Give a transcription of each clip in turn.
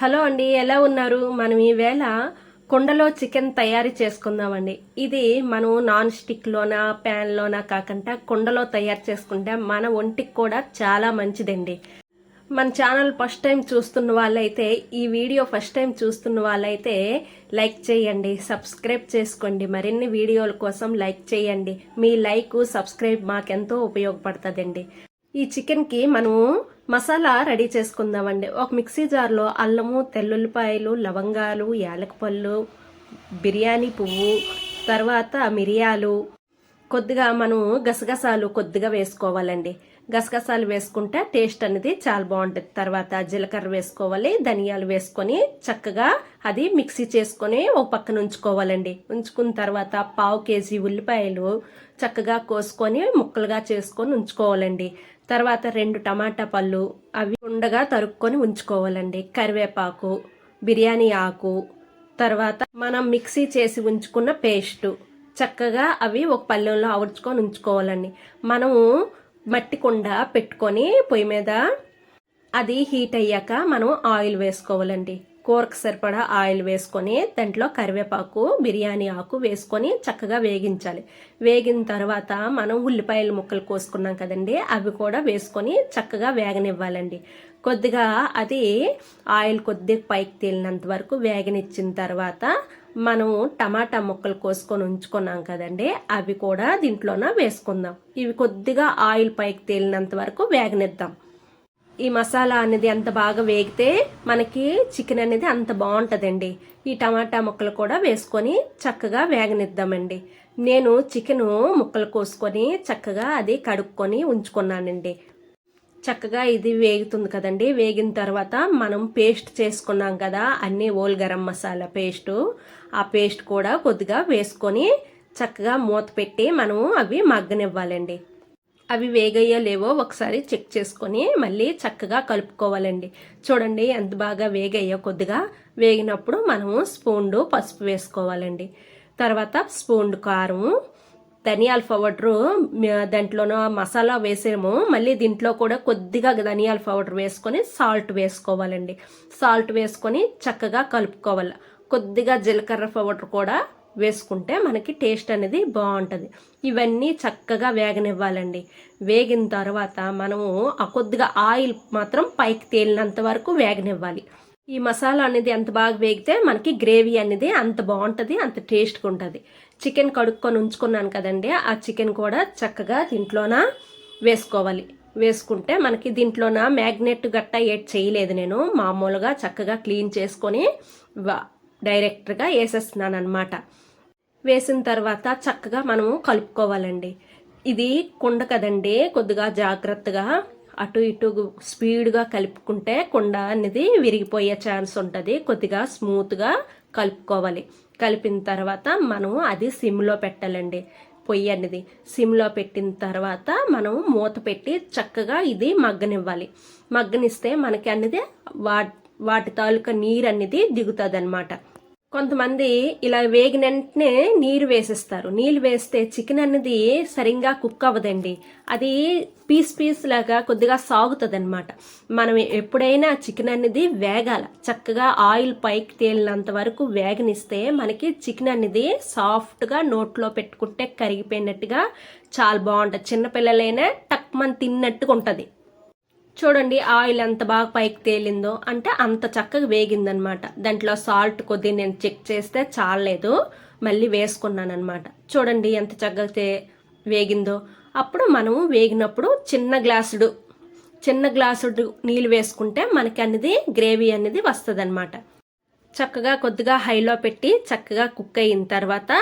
Hello అండి ఎలా ఉన్నారు? మనం ఈవేళ కుండలో చికెన్ తయారీ చేసుకుందామండి. ఇది మనం నాన్ స్టిక్లోనా ప్యాన్లోనా కాకుండా కుండలో తయారు చేసుకుంటే మన ఒంటికి కూడా చాలా మంచిదండి. మన ఛానల్ ఫస్ట్ టైం చూస్తున్న వాళ్ళైతే ఈ వీడియో ఫస్ట్ టైం చూస్తున్న వాళ్ళైతే లైక్ చేయండి సబ్స్క్రైబ్ చేసుకోండి. మరిన్ని వీడియోల కోసం లైక్ చేయండి. మీ లైక్ సబ్స్క్రైబ్ మాకెంతో ఉపయోగపడుతుందండి. ఈ చికెన్కి మనము మసాలా రెడీ చేసుకుందామండి. ఒక మిక్సీ జార్లో అల్లము తెల్లుల్లిపాయలు లవంగాలు యాలకపళ్ళు బిర్యానీ పువ్వు తర్వాత మిరియాలు. కొద్దిగా మనం గసగసాలు కొద్దిగా వేసుకోవాలండి. గసగసాలు వేసుకుంటే టేస్ట్ అనేది చాలా బాగుంటుంది. తర్వాత జీలకర్ర వేసుకోవాలి ధనియాలు వేసుకొని చక్కగా అది మిక్సీ చేసుకొని ఒక పక్కన ఉంచుకోవాలండి. ఉంచుకున్న తర్వాత పావు కేజీ ఉల్లిపాయలు చక్కగా కోసుకొని ముక్కలుగా చేసుకొని ఉంచుకోవాలండి. తర్వాత రెండు టమాటా పళ్ళు అవి ఉండగా తరుక్కొని ఉంచుకోవాలండి. కరివేపాకు బిర్యానీ ఆకు తర్వాత మనం మిక్సీ చేసి ఉంచుకున్న పేస్టు. చక్కగా అవి ఒక పళ్ళెంలో ఆవర్చుకొని ఉంచుకోవాలండి. మనము మట్టి కుండ పెట్టుకొని పొయ్యి మీద అది హీట్ అయ్యాక మనం ఆయిల్ వేసుకోవాలండి. కూరకు సరిపడా ఆయిల్ వేసుకొని దాంట్లో కరివేపాకు బిర్యానీ ఆకు వేసుకొని చక్కగా వేగించాలి. వేగిన తర్వాత మనం ఉల్లిపాయల ముక్కలు కోసుకున్నాం కదండి అవి కూడా వేసుకొని చక్కగా వేగనివ్వాలండి. కొద్దిగా అది ఆయిల్ కొద్దిగా పైకి తేలినంత వరకు వేగనిచ్చిన తర్వాత మనం టమాటా ముక్కలు కోసుకొని ఉంచుకున్నాం కదండి అవి కూడా దీంట్లోన వేసుకుందాం. ఇవి కొద్దిగా ఆయిల్ పైకి తేలినంత వరకు వేగనిద్దాం. ఈ మసాలా అనేది అంత బాగా వేగితే మనకి చికెన్ అనేది అంత బాగుంటుందండి. ఈ టమాటా ముక్కలు కూడా వేసుకొని చక్కగా వేగనిద్దామండి. నేను చికెను ముక్కలు కోసుకొని చక్కగా అది కడుక్కొని ఉంచుకున్నానండి. చక్కగా ఇది వేగుతుంది కదండి. వేగిన తర్వాత మనం పేస్ట్ చేసుకున్నాం కదా అన్ని ఓల్ గరం మసాలా పేస్టు. ఆ పేస్ట్ కూడా కొద్దిగా వేసుకొని చక్కగా మూత పెట్టి మనము అవి మగ్గనివ్వాలండి. అవి వేగయ్యో లేవో ఒకసారి చెక్ చేసుకొని మళ్ళీ చక్కగా కలుపుకోవాలండి. చూడండి ఎంత బాగా వేగయ్యో కొద్దిగా. వేగినప్పుడు మనము స్పూన్డు పసుపు వేసుకోవాలండి. తర్వాత స్పూన్ కారము ధనియాల పౌడరు దాంట్లోనూ మసాలా వేసాము. మళ్ళీ దీంట్లో కూడా కొద్దిగా ధనియాల పౌడర్ వేసుకొని సాల్ట్ వేసుకోవాలండి. సాల్ట్ వేసుకొని చక్కగా కలుపుకోవాలి. కొద్దిగా జీలకర్ర పౌడర్ కూడా వేసుకుంటే మనకి టేస్ట్ అనేది బాగుంటుంది. ఇవన్నీ చక్కగా వేగనివ్వాలండి. వేగిన తర్వాత మనము ఆ కొద్దిగా ఆయిల్ మాత్రం పైకి తేలినంత వరకు వేగనివ్వాలి. ఈ మసాలా అనేది ఎంత బాగా వేగితే మనకి గ్రేవీ అనేది అంత బాగుంటుంది అంత టేస్ట్గా ఉంటుంది. చికెన్ కడుక్కొని ఉంచుకున్నాను కదండి ఆ చికెన్ కూడా చక్కగా దీంట్లోన వేసుకోవాలి. వేసుకుంటే మనకి దీంట్లోన మ్యాగ్నెట్ గట్ట ఏడ్ చేయలేదు నేను మామూలుగా చక్కగా క్లీన్ చేసుకొని డైరెక్ట్గా వేసేస్తున్నాను అనమాట వేసిన తర్వాత చక్కగా మనము కలుపుకోవాలండి. ఇది కుండ కదండి కొద్దిగా జాగ్రత్తగా అటు ఇటు స్పీడ్గా కలుపుకుంటే కుండ అనేది విరిగిపోయే ఛాన్స్ ఉంటుంది. కొద్దిగా స్మూత్గా కలుపుకోవాలి. కలిపిన తర్వాత మనం అది సిమ్లో పెట్టాలండి. పొయ్యి అనేది సిమ్లో పెట్టిన తర్వాత మనం మూత పెట్టి చక్కగా ఇది మగ్గనివ్వాలి. మగ్గనిస్తే మనకి అనేది వా వాటి తాలూకా నీరు అనేది దిగుతుంది అనమాట కొంతమంది ఇలా వేగిన వెంటనే నీరు వేసేస్తారు. నీళ్ళు వేస్తే చికెన్ అనేది సరిగ్గా కుక్ అవ్వదండి. అది పీస్ పీస్ లాగా కొద్దిగా సాగుతుంది అనమాట మనం ఎప్పుడైనా చికెన్ అనేది వేగాల. చక్కగా ఆయిల్ పైకి తేలినంత వరకు వేగనిస్తే మనకి చికెన్ అనేది సాఫ్ట్గా నోట్లో పెట్టుకుంటే కరిగిపోయినట్టుగా చాలా బాగుంటుంది. చిన్నపిల్లలైనా టక్మన్ తిన్నట్టుగా ఉంటుంది చూడండి ఆయిల్ ఎంత బాగా పైకి తేలిందో అంటే అంత చక్కగా వేగిందనమాట. దాంట్లో సాల్ట్ కొద్ది నేను చెక్ చేస్తే చాలేదు మళ్ళీ వేసుకున్నాను అనమాట చూడండి ఎంత చక్కగా వేగిందో. అప్పుడు మనము వేగినప్పుడు చిన్న గ్లాసుడు చిన్న గ్లాసుడు నీళ్ళు వేసుకుంటే మనకి అనేది గ్రేవీ అనేది వస్తుంది అనమాట చక్కగా కొద్దిగా హైలో పెట్టి చక్కగా కుక్ అయిన తర్వాత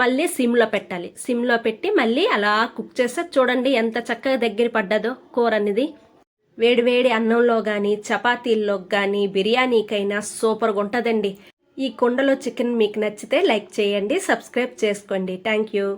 మళ్ళీ సిమ్లో పెట్టాలి. సిమ్లో పెట్టి మళ్ళీ అలా కుక్ చేస్తే చూడండి ఎంత చక్కగా దగ్గర పడ్డదో కూర అనేది. వేడివేడి అన్నంలో కానీ చపాతీల్లో కానీ బిర్యానీకైనా సూపర్గా ఉంటుందండి ఈ కుండలో చికెన్ మీకు నచ్చితే లైక్ చేయండి సబ్స్క్రైబ్ చేసుకోండి. Thank you.